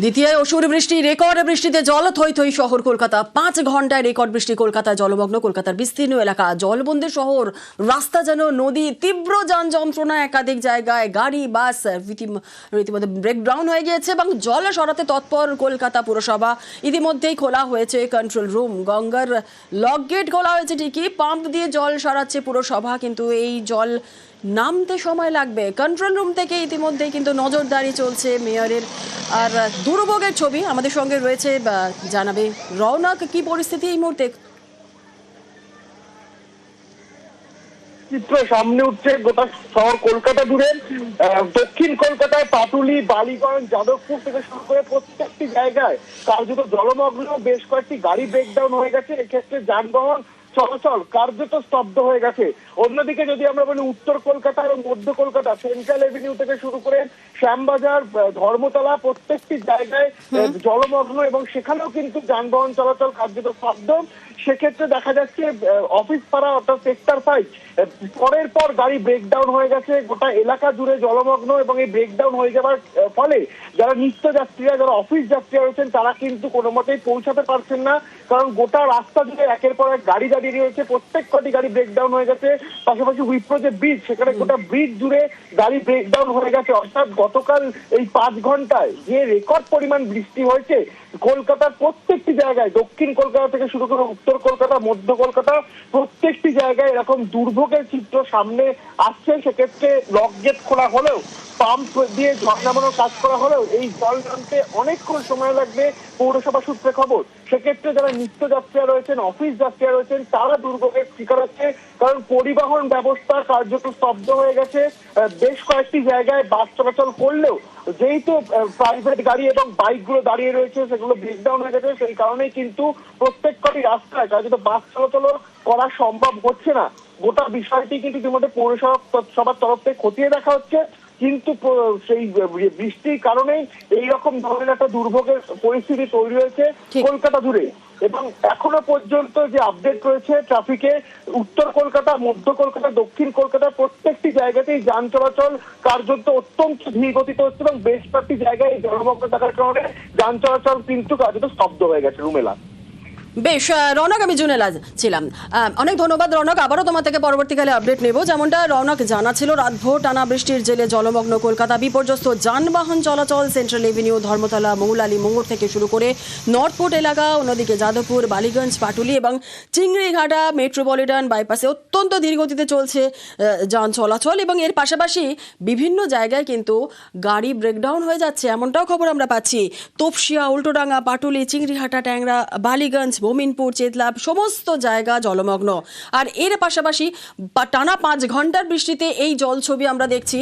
দ্বিতীয় অসুর বৃষ্টি, রেকর্ড বৃষ্টিতে জল থই থই শহর কলকাতা। পাঁচ ঘন্টায় রেকর্ড বৃষ্টি কলকাতায় জলমগ্ন, কলকাতার বিস্তীর্ণ এলাকা। জলবন্দী শহর, রাস্তা যেন নদী, তীব্র যান যন্ত্রণা, একাধিক জায়গায় গাড়ি, বাস রীতিম- রীতিমতো ব্রেকডাউন হয়ে গিয়েছে এবং জল সরাতে তৎপর কলকাতা পুরসভা। ইতিমধ্যেই খোলা হয়েছে কন্ট্রোল রুম গঙ্গার লক গেট খোলা হয়েছে ঠিকই। পাম্প দিয়ে জল সরাচ্ছে পুরসভা, কিন্তু এই জল নামতে সময় লাগবে। কন্ট্রোল রুম থেকে ইতিমধ্যেই কিন্তু নজরদারি চলছে মেয়রের। আর দুর্ভোগের ছবি আমাদের সঙ্গে রয়েছে বা, জানাবে রওনাক কি পরিস্থিতি এই মুহূর্তে? চিত্র সামনে উঠছে গোটা শহর কলকাতা আহ, দক্ষিণ কলকাতায় পাটুলি বালিগঞ্জ যাদবপুর থেকে শুরু করে প্রত্যেকটি জায়গায় কার্যত জলমগ্ন। বেশ কয়েকটি গাড়ি ব্রেকডাউন হয়ে গেছে। এক্ষেত্রে যানবাহন চলাচল কার্যত স্তব্ধ হয়ে গেছে। অন্যদিকে যদি আমরা বলি উত্তর কলকাতা এবং মধ্য কলকাতা সেন্ট্রাল এভিনিউ থেকে শুরু করে শ্যামবাজার ধর্মতলা প্রত্যেকটি জায়গায় জলমগ্ন এবং সেখানেও কিন্তু যানবাহন চলাচল কার্যত স্তব্ধ। সেক্ষেত্রে দেখা যাচ্ছে অফিস পাড়া অর্থাৎ সেক্টর ফাইভ পরের পর গাড়ি ব্রেকডাউন হয়ে গেছে গোটা এলাকা জুড়ে জলমগ্ন এবং এই ব্রেকডাউন হয়ে যাওয়ার ফলে যারা নিত্য যাত্রীরা যারা অফিস যাত্রীরা রয়েছেন তারা কিন্তু কোনো মতেই পৌঁছাতে পারছেন না। কারণ গোটা রাস্তা জুড়ে একের পর এক গাড়ি দাঁড়িয়ে রয়েছে প্রত্যেক কটি গাড়ি ব্রেকডাউন হয়ে গেছে। পাশাপাশি উইপ্রো যে ব্রিজ সেখানে গোটা ব্রিজ জুড়ে গাড়ি ব্রেকডাউন হয়ে গেছে। অর্থাৎ গতকাল এই পাঁচ ঘন্টায় যে রেকর্ড পরিমাণ বৃষ্টি হয়েছে কলকাতার প্রত্যেকটি জায়গায়, দক্ষিণ কলকাতা থেকে শুরু করে উত্তর কলকাতা, মধ্য কলকাতা, প্রত্যেকটি জায়গায় এরকম দুর্ভোগের চিত্র সামনে আসছে। সেক্ষেত্রে লক গেট খোলা হলেও, পাম্প দিয়ে জল নামানোর কাজ করা হলেও এই জল নামতে অনেকক্ষণ সময় লাগবে পৌরসভা সূত্রে খবর। সেক্ষেত্রে যারা নিত্য যাত্রীরা রয়েছেন, অফিস যাত্রীরা রয়েছেন, তারা দুর্ভোগের শিকার হচ্ছে। কারণ পরিবহন ব্যবস্থা কার্যত স্তব্ধ হয়ে গেছে। বেশ কয়েকটি জায়গায় বাস চলাচল করলেও যেহেতু প্রাইভেট গাড়ি এবং বাইকগুলো দাঁড়িয়ে রয়েছে সেগুলো ব্রেকডাউন হয়ে গেছে সেই কারণেই কিন্তু প্রত্যেক কটি রাস্তায় কার্যত বাস চলাচল করা সম্ভব হচ্ছে না গোটা বিষয়টি কিন্তু ইতিমধ্যে পৌরসভা সবার তরফ থেকে খতিয়ে দেখা হচ্ছে কিন্তু সেই বৃষ্টির কারণেই এইরকম ধরনের একটা দুর্ভোগের পরিস্থিতি তৈরি হয়েছে কলকাতা জুড়ে। এবং এখনও পর্যন্ত যে আপডেট রয়েছে ট্রাফিকে উত্তর কলকাতা, মধ্য কলকাতা, দক্ষিণ কলকাতা প্রত্যেকটি জায়গাতেই যান চলাচল কার্যত অত্যন্ত ধীর গতিতে হচ্ছে এবং বেশ কয়েকটি জায়গায় জলমগ্ন থাকার কারণে যান চলাচল কিন্তু কার্যত স্তব্ধ হয়ে গেছে রুমেলা। বেশ রৌনক, আমি জুনেলা ছিলাম। অনেক ধন্যবাদ রৌনক, আবারও তোমার থেকে পরবর্তীকালে আপডেট নেব। যেমনটা রৌনক জানা ছিল রাতভোর টানা বৃষ্টির জেলে জলমগ্ন কলকাতা, বিপর্যস্ত যানবাহন চলাচল সেন্ট্রাল এভিনিউ ধর্মতলা, মৌলালী মোড় থেকে শুরু করে নর্থপোর্ট এলাকা, অন্যদিকে যাদবপুর, বালিগঞ্জ, পাটুলি এবং চিংড়িঘাটা মেট্রোপলিটন বাইপাসে অত্যন্ত ধীরগতিতে চলছে যান চলাচল এবং এর পাশাপাশি বিভিন্ন জায়গায় কিন্তু গাড়ি ব্রেকডাউন হয়ে যাচ্ছে। এমনটাও খবর আমরা পাচ্ছি। তোপসিয়া, উল্টোডাঙ্গা, পাটুলি, চিংড়িঘাটা, ট্যাংরা, বালিগঞ্জ মোমিনপুর চেতলা সমস্ত জায়গা জলমগ্ন। আর এর পাশাপাশি টানা পাঁচ ঘণ্টার বৃষ্টিতে এই জল ছবি আমরা দেখছি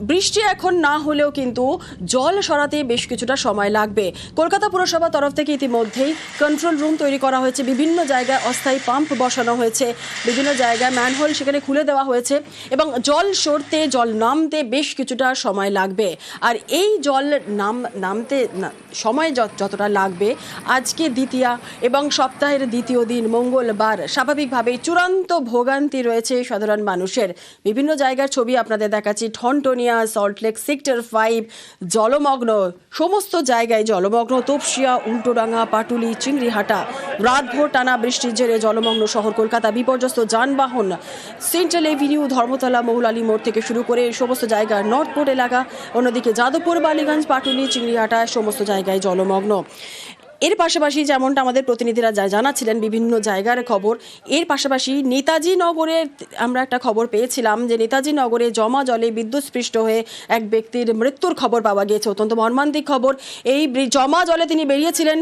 বৃষ্টি এখন না হলেও কিন্তু জল সরাতে বেশ কিছুটা সময় লাগবে। কলকাতা পুরসভা তরফ থেকে ইতিমধ্যেই কন্ট্রোল রুম তৈরি করা হয়েছে। বিভিন্ন জায়গায় অস্থায়ী পাম্প বসানো হয়েছে। বিভিন্ন জায়গায় ম্যানহোল সেখানে খুলে দেওয়া হয়েছে এবং জল সরতে, জল নামতে বেশ কিছুটা সময় লাগবে। আর এই জল নাম, নামতে সময় যত- যতটা লাগবে, আজকে দ্বিতীয়া এবং সপ্তাহের দ্বিতীয় দিন, মঙ্গলবার স্বাভাবিকভাবেই চূড়ান্ত ভোগান্তি রয়েছে সাধারণ মানুষের। বিভিন্ন জায়গার ছবি আপনাদের দেখাচ্ছি। ঠনটনিয়া সল্টলেক সেক্টর ফাইভ জলমগ্ন। সমস্ত জায়গায় জলমগ্ন, তোপসিয়া, উল্টোডাঙ্গা, পাটুলি, চিংড়িহাটা। রাতভোর টানা বৃষ্টির জেরে জলমগ্ন শহর কলকাতা। বিপর্যস্ত যানবাহন। সেন্ট্রাল এভিনিউ ধর্মতলা, মৌলালী মোড় থেকে শুরু করে সমস্ত জায়গা নর্থপোর্ট এলাকা। অন্যদিকে যাদবপুর, বালিগঞ্জ, পাটুলি চিংড়িহাটা সমস্ত জায়গায় জলমগ্ন। এর পাশাপাশি যেমনটা আমাদের প্রতিনিধিরা জানাচ্ছিলেন বিভিন্ন জায়গার খবর, এর পাশাপাশি নেতাজি নগরে আমরা একটা খবর পেয়েছিলাম যে নেতাজি নগরে জমা জলে বিদ্যুৎস্পৃষ্ট হয়ে এক ব্যক্তির মৃত্যুর খবর পাওয়া গিয়েছে। অত্যন্ত মর্মান্তিক খবর। এই জমা জলে তিনি বেরিয়েছিলেন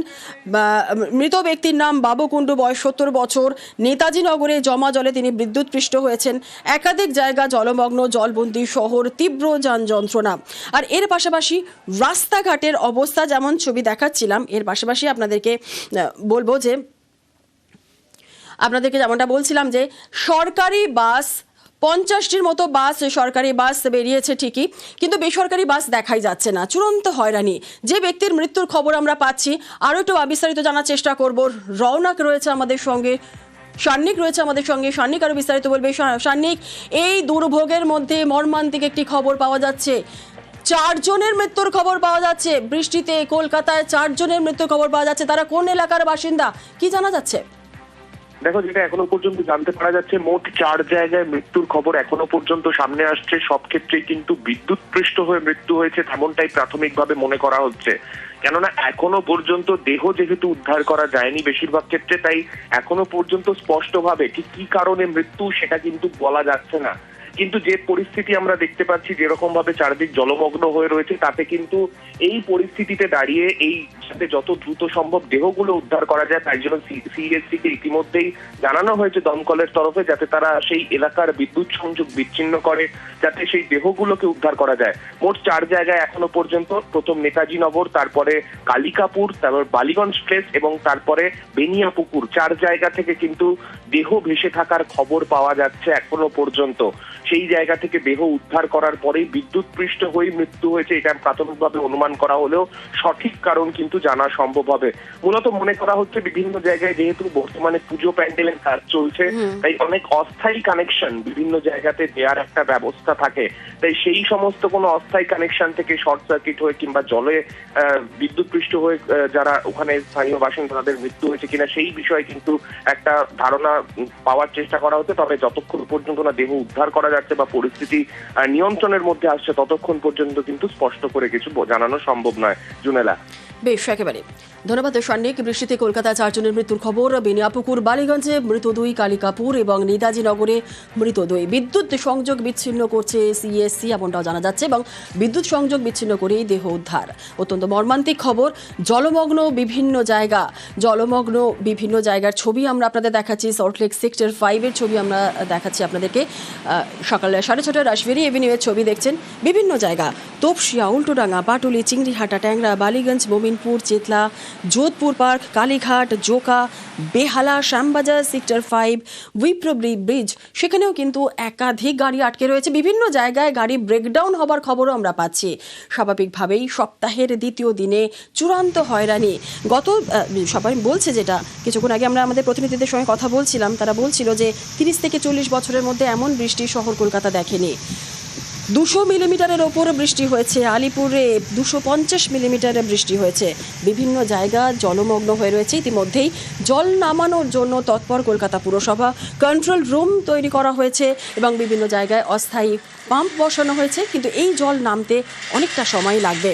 মৃত ব্যক্তির নাম বাবু কুণ্ডু বয়স সত্তর বছর। নেতাজি নগরে জমা জলে তিনি বিদ্যুৎপৃষ্ট হয়েছেন। একাধিক জায়গা জলমগ্ন, জলবন্দী শহর, তীব্র যান যন্ত্রণা। আর এর পাশাপাশি রাস্তাঘাটের অবস্থা যেমন ছবি দেখাচ্ছিলাম, এর পাশাপাশি আপনাদেরকে বলব যে, আপনাদেরকে যেমনটা বলছিলাম যে, সরকারি বাস পঞ্চাশটির মতো বাস সরকারি বাস বেরিয়েছে ঠিকই, কিন্তু বেসরকারি বাস দেখাই যাচ্ছে না। চূড়ান্ত হয়রানি। যে ব্যক্তির মৃত্যুর খবর আমরা পাচ্ছি, আরও একটু বিস্তারিত জানার চেষ্টা করব। রওনাক রয়েছে আমাদের সঙ্গে, সান্নিক রয়েছে আমাদের সঙ্গে। সান্নিক, আরও বিস্তারিত বলবে? সান্নিক, এই দুর্ভোগের মধ্যে মর্মান্তিক একটি খবর পাওয়া যাচ্ছে। চারজনের মৃত্যুর খবর পাওয়া যাচ্ছে। বৃষ্টিতে কলকাতায় চারজনের মৃত্যুর খবর পাওয়া যাচ্ছে। তারা কোন এলাকার বাসিন্দা? কি জানা যাচ্ছে? দেখো, যেটা এখনও পর্যন্ত জানতে পারা যাচ্ছে, মোট চার জায়গায় মৃত্যুর খবর এখনও পর্যন্ত সামনে আসছে। সব ক্ষেত্রেই কিন্তু বিদ্যুৎ পৃষ্ঠ হয়ে মৃত্যু হয়েছে তেমনটাই প্রাথমিকভাবে মনে করা হচ্ছে। কেননা, এখনও পর্যন্ত দেহ যেহেতু উদ্ধার করা যায়নি বেশিরভাগ ক্ষেত্রে, তাই এখনও পর্যন্ত স্পষ্টভাবে ঠিক কি কারণে মৃত্যু সেটা কিন্তু বলা যাচ্ছে না। কিন্তু যে পরিস্থিতি আমরা দেখতে পাচ্ছি যেরকম ভাবে চারদিক জলমগ্ন হয়ে রয়েছে, তাতে কিন্তু এই পরিস্থিতিতে দাঁড়িয়ে এই যাতে যত দ্রুত সম্ভব দেহগুলো উদ্ধার করা যায় তাই জন্য সিএসসি কে ইতিমধ্যেই জানানো হয়েছে দমকলের তরফে, যাতে তারা সেই এলাকার বিদ্যুৎ সংযোগ বিচ্ছিন্ন করে, যাতে সেই দেহগুলোকে উদ্ধার করা যায়। মোট চার জায়গায় এখনও পর্যন্ত, প্রথম নেতাজি নগর তারপরে কালিকাপুর, তারপর বালিগঞ্জ প্লেস এবং তারপরে বেনিয়াপুকুর, চার জায়গা থেকে কিন্তু দেহ ভেসে থাকার খবর পাওয়া যাচ্ছে এখনও পর্যন্ত। সেই জায়গা থেকে দেহ উদ্ধার করার পরেই বিদ্যুৎ পৃষ্ঠ হয়ে মৃত্যু হয়েছে, এটা প্রাথমিকভাবে অনুমান করা হলেও সঠিক কারণ কিন্তু জানা সম্ভব হবে। মূলত মনে করা হচ্ছে বিভিন্ন জায়গায় যেহেতু বর্তমানে পুজো প্যান্ডেলের কাজ চলছে তাই অনেক অস্থায়ী কানেকশন বিভিন্ন জায়গাতে দেওয়ার একটা ব্যবস্থা থাকে। তাই সেই সমস্ত কোনো অস্থায়ী কানেকশন থেকে শর্ট সার্কিট হয়ে কিংবা জলে বিদ্যুৎ পৃষ্ঠ হয়ে যারা ওখানে স্থানীয় বাসিন্দা তাদের মৃত্যু হয়েছে কিনা সেই বিষয়ে কিন্তু একটা ধারণা পাওয়ার চেষ্টা করা হচ্ছে। তবে যতক্ষণ পর্যন্ত না দেহ উদ্ধার করা যাচ্ছে বা পরিস্থিতি নিয়ন্ত্রণের মধ্যে আসছে ততক্ষণ পর্যন্ত কিন্তু স্পষ্ট করে কিছু জানানো সম্ভব নয়। জুনেলা। বেশ, একেবারে। ধন্যবাদ, সন্নিক। বৃষ্টিতে কলকাতায় চারজনের মৃত্যুর খবর। বেনিয়াপুকুর, বালিগঞ্জে মৃত দুই কালিকাপুর এবং নেতাজিনগরে মৃত দুই। বিদ্যুৎ সংযোগ বিচ্ছিন্ন করছে সিএসসি, এমনটাও জানা যাচ্ছে এবং বিদ্যুৎ সংযোগ বিচ্ছিন্ন করেই দেহ উদ্ধার। অত্যন্ত মর্মান্তিক খবর। জলমগ্ন বিভিন্ন জায়গা, জলমগ্ন বিভিন্ন জায়গার ছবি আমরা আপনাদের দেখাচ্ছি। সল্টলেক সেক্টর ফাইভের ছবি আমরা দেখাচ্ছি আপনাদেরকে। সকালে সাড়ে ছটায় রাসবেরি এভিনিউয়ের ছবি দেখছেন বিভিন্ন জায়গা। Topsia, Ultadanga, Patuli, Chingrighata, Tangra, Ballygunge Mominpur Chetla Jodhpur park, Kalighat, Joka, Behala, Shyambazar, sector five উইপ্রব্রি bridge. সেখানেও কিন্তু একাধিক গাড়ি আটকে রয়েছে। বিভিন্ন জায়গায় গাড়ি ব্রেকডাউন হবার খবরও আমরা পাচ্ছি। স্বাভাবিকভাবেই সপ্তাহের দ্বিতীয় দিনে চূড়ান্ত হয়রানি। গত সবাই বলছে যেটা, কিছুক্ষণ আগে আমরা আমাদের প্রতিনিধিদের সঙ্গে কথা বলছিলাম। তারা বলছিল যে তিরিশ থেকে চল্লিশ বছরের মধ্যে এমন বৃষ্টি শহর কলকাতা দেখেনি। দুশো মিলিমিটারের ওপর বৃষ্টি হয়েছে। আলিপুরে দুশো পঞ্চাশ মিলিমিটারের বৃষ্টি হয়েছে। বিভিন্ন জায়গা জলমগ্ন হয়ে রয়েছে। ইতিমধ্যেই জল নামানোর জন্য তৎপর কলকাতা পুরসভা কন্ট্রোল রুম তৈরি করা হয়েছে এবং বিভিন্ন জায়গায় অস্থায়ী পাম্প বসানো হয়েছে। কিন্তু এই জল নামতে অনেকটা সময় লাগবে।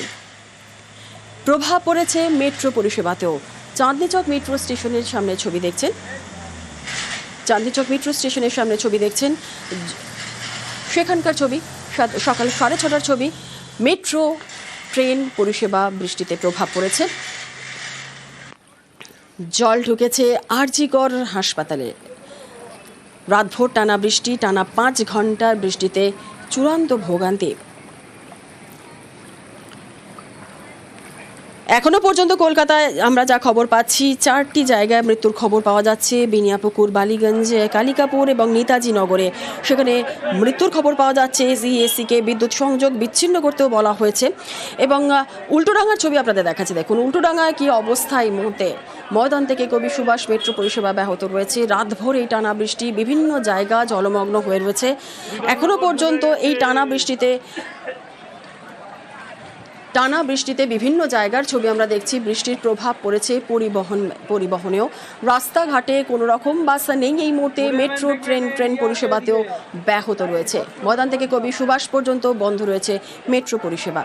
প্রভাব পড়েছে মেট্রো পরিষেবাতেও। চাঁদনি চক মেট্রো স্টেশনের সামনে ছবি দেখছেন। চাঁদনি চক মেট্রো স্টেশনের সামনে ছবি দেখছেন। সেখানকার ছবি। সকাল সাড়ে ছটার ছবি, মেট্রো, ট্রেন, পরিষেবা, বৃষ্টিতে প্রভাব পড়েছে। জল ঢুকেছে আরজিকর হাসপাতালে। রাতভোর টানা বৃষ্টি, টানা পাঁচ ঘণ্টার বৃষ্টিতে চূড়ান্ত ভোগান্তি। এখনও পর্যন্ত কলকাতায় আমরা যা খবর পাচ্ছি, চারটি জায়গায় মৃত্যুর খবর পাওয়া যাচ্ছে। বিনিয়াপুকুর, বালিগঞ্জ, কালিকাপুর এবং নেতাজি নগরে। সেখানে মৃত্যুর খবর পাওয়া যাচ্ছে সিএসসিকে বিদ্যুৎ সংযোগ বিচ্ছিন্ন করতেও বলা হয়েছে। এবং উল্টোডাঙ্গার ছবি আপনাদের দেখাচ্ছে। দেখুন, উল্টোডাঙ্গায় কি অবস্থা এই মুহূর্তে? ময়দান থেকে কবি সুভাষ মেট্রো পরিষেবা ব্যাহত রয়েছে। রাতভর এই টানা বৃষ্টি বিভিন্ন জায়গা জলমগ্ন হয়ে রয়েছে। এখনও পর্যন্ত এই টানা বৃষ্টিতে টানা বৃষ্টিতে বিভিন্ন জায়গার ছবি আমরা দেখছি। বৃষ্টির প্রভাব পড়েছে পরিবহন, পরিবহনেও। রাস্তাঘাটে কোনো রকম বাস নেই এই মুহূর্তে। মেট্রো, ট্রেন ট্রেন পরিষেবাতেও ব্যাহত রয়েছে। ময়দান থেকে কবি সুভাষ পর্যন্ত বন্ধ রয়েছে মেট্রো পরিষেবা।